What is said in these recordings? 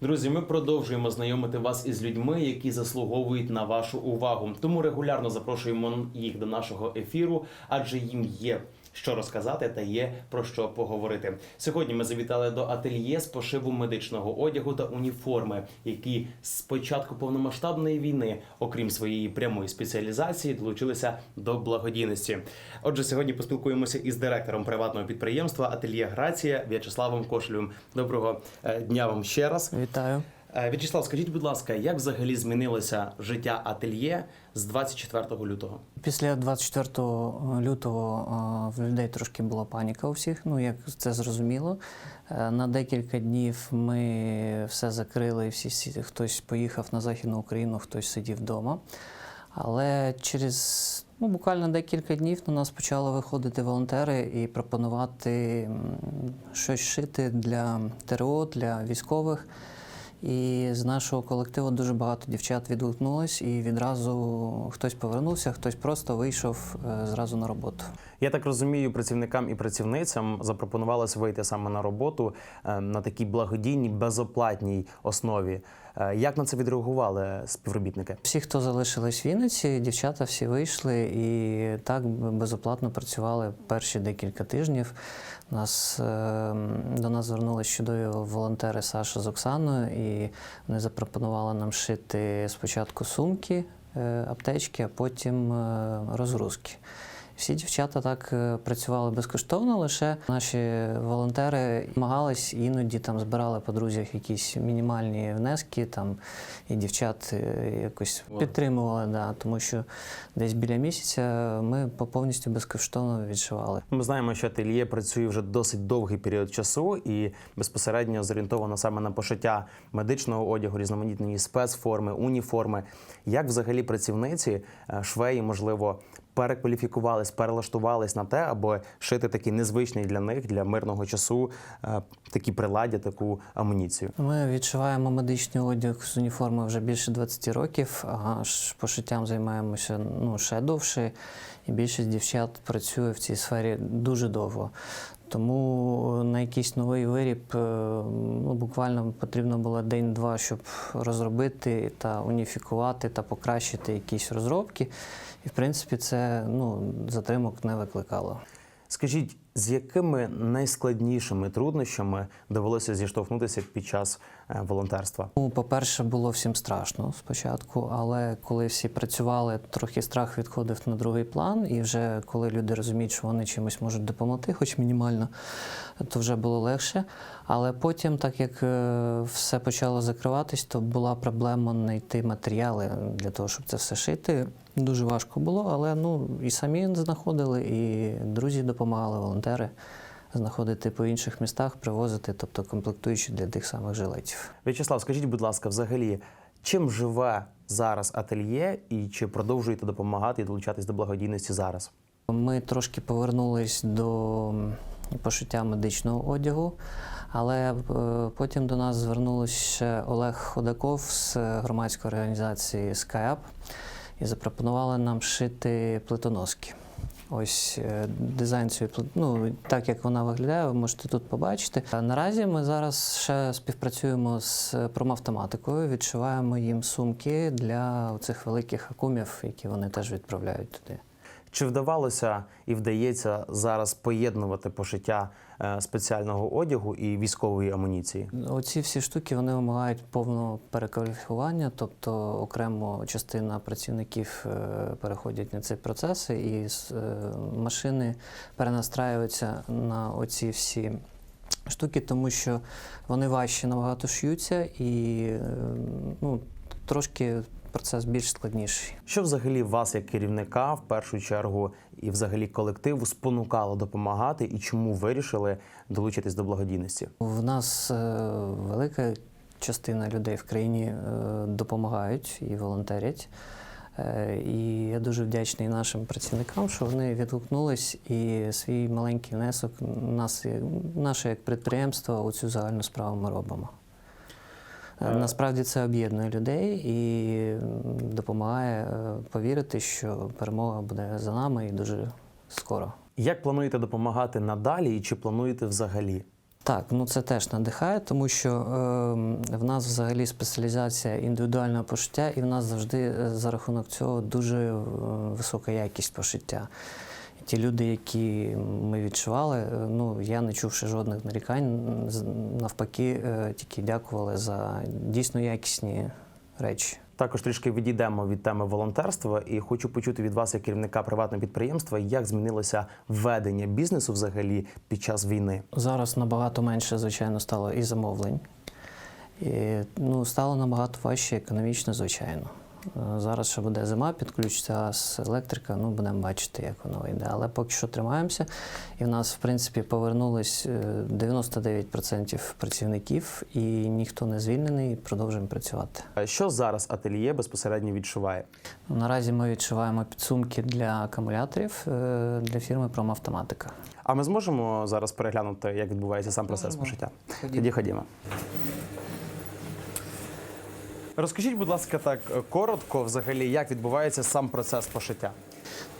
Друзі, ми продовжуємо знайомити вас із людьми, які заслуговують на вашу увагу. Тому регулярно запрошуємо їх до нашого ефіру, адже їм є що розказати та є про що поговорити. Сьогодні ми завітали до ательє з пошиву медичного одягу та уніформи, які з початку повномасштабної війни, окрім своєї прямої спеціалізації, долучилися до благодійності. Отже, сьогодні поспілкуємося із директором приватного підприємства Ательє Грація В'ячеславом Кошелем. Доброго е, дня вам ще раз. Вітаю. Е, В'ячеслав, скажіть, будь ласка, як взагалі змінилося життя ательє з 24 лютого? Після 24 лютого в людей трошки була паніка у всіх. Ну як це зрозуміло. Е, На декілька днів ми все закрили. Всі сі- хтось поїхав на західну Україну, хтось сидів вдома. Але через ну, буквально декілька днів на нас почали виходити волонтери і пропонувати щось шити для ТРО, для військових. І з нашого колективу дуже багато дівчат відгукнулось, і відразу хтось повернувся, хтось просто вийшов е, зразу на роботу. Я так розумію, працівникам і працівницям запропонувалося вийти саме на роботу е, на такій благодійній безоплатній основі. Е, Як на це відреагували співробітники? Всі, хто залишились в Вінниці, дівчата всі вийшли і так безоплатно працювали перші декілька тижнів. Нас, е, до нас звернулися чудові волонтери Саша з Оксаною, і вони запропонували нам шити спочатку сумки, е, аптечки, а потім е, розгрузки. Всі дівчата так е, працювали безкоштовно, лише наші волонтери намагались іноді там збирали по друзях якісь мінімальні внески, там і дівчат е, якось підтримували, да, тому що десь біля місяця ми по- повністю безкоштовно відшивали. Ми знаємо, що ательє працює вже досить довгий період часу і безпосередньо зорієнтовано саме на пошиття медичного одягу, різноманітні спецформи, уніформи. Як взагалі працівниці е, швеї, можливо, перекваліфікувались, перелаштувались на те, аби шити такий незвичний для них для мирного часу е, такі приладдя, таку амуніцію? Ми відшиваємо медичний одяг з уніформи вже більше 20 років, а пошиттям займаємося ну, ще довше, і більшість дівчат працює в цій сфері дуже довго. Тому на якийсь новий виріб е, ну, буквально потрібно було день-два, щоб розробити та уніфікувати та покращити якісь розробки. І в принципі це ну, затримок не викликало. Скажіть, з якими найскладнішими труднощами довелося зіштовхнутися під час е, волонтерства? Ну, по-перше, було всім страшно спочатку, але коли всі працювали, трохи страх відходив на другий план, і вже коли люди розуміють, що вони чимось можуть допомогти, хоч мінімально, то вже було легше. Але потім, так як е, все почало закриватись, то була проблема знайти матеріали для того, щоб це все шити. Дуже важко було, але ну і самі знаходили, і друзі допомагали, волонтери знаходити по інших містах, привозити, тобто комплектуючі для тих самих жилетів. В'ячеслав, скажіть, будь ласка, взагалі, чим живе зараз ательє і чи продовжуєте допомагати і долучатись до благодійності зараз? Ми трошки повернулись до пошиття медичного одягу, але е, потім до нас звернувся Олег Ходаков з громадської організації SkyUp і запропонували нам шити плитоноски. Ось е, дизайн цієї ну, так як вона виглядає, ви можете тут побачити. А наразі ми зараз ще співпрацюємо з промавтоматикою, відшиваємо їм сумки для цих великих акумів, які вони теж відправляють туди. Чи вдавалося і вдається зараз поєднувати пошиття е, спеціального одягу і військової амуніції? Оці всі штуки вони вимагають повного перекваліфікування, тобто окремо частина працівників е, переходять на ці процеси, і е, машини перенастраюються на оці всі штуки, тому що вони важче набагато шиються і ну, трошки процес більш складніший. Що взагалі вас, як керівника, в першу чергу, і взагалі колективу спонукало допомагати, і чому вирішили долучитись до благодійності? В нас е, велика частина людей в країні е, допомагають і волонтерять. Е, І я дуже вдячний нашим працівникам, що вони відгукнулись і свій маленький внесок нас, наше як підприємство у цю загальну справу ми робимо. Е, Насправді це об'єднує людей і допомагає е, повірити, що перемога буде за нами і дуже скоро. Як плануєте допомагати надалі, і чи плануєте взагалі? Так, ну це теж надихає, тому що е, в нас взагалі спеціалізація індивідуального пошиття, і в нас завжди е, за рахунок цього дуже висока якість пошиття. Ті люди, які ми відшивали, е, ну я не чувши жодних нарікань, навпаки, е, тільки дякували за дійсно якісні речі. Також трішки відійдемо від теми волонтерства, і хочу почути від вас, як керівника приватного підприємства, як змінилося ведення бізнесу взагалі під час війни. Зараз набагато менше, звичайно, стало і замовлень. І, ну, стало набагато важче економічно, звичайно. Е, Зараз ще буде зима, підключиться газ, електрика, ну будемо бачити, як воно вийде. Але поки що тримаємося. І в нас, в принципі, повернулись е, 99% працівників, і ніхто не звільнений, і продовжуємо працювати. Е, Що зараз ательє безпосередньо відшиває? Ну, Наразі ми відшиваємо підсумки для акумуляторів е, для фірми Промавтоматика. А ми зможемо зараз переглянути, як відбувається сам процес пошиття? Тоді ходімо. Розкажіть, будь ласка, так е, коротко, взагалі, як відбувається сам процес пошиття?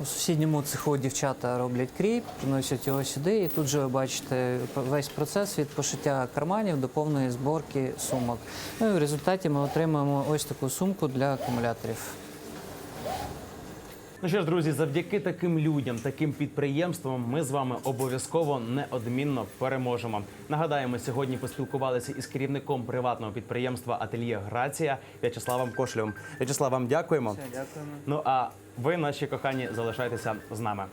У сусідньому цеху дівчата роблять кріп, приносять його сюди, і тут же ви бачите весь процес від пошиття карманів до повної зборки сумок. Ну і в результаті ми отримаємо ось таку сумку для акумуляторів. Ну що ж, друзі, завдяки таким людям, таким підприємствам, ми з вами обов'язково неодмінно переможемо. Нагадаємо, сьогодні поспілкувалися із керівником приватного підприємства Ательє Грація В'ячеславом Кошлєвим. В'ячеслав, вам дякуємо. Дякуємо. Ну а ви, наші кохані, залишайтеся з нами.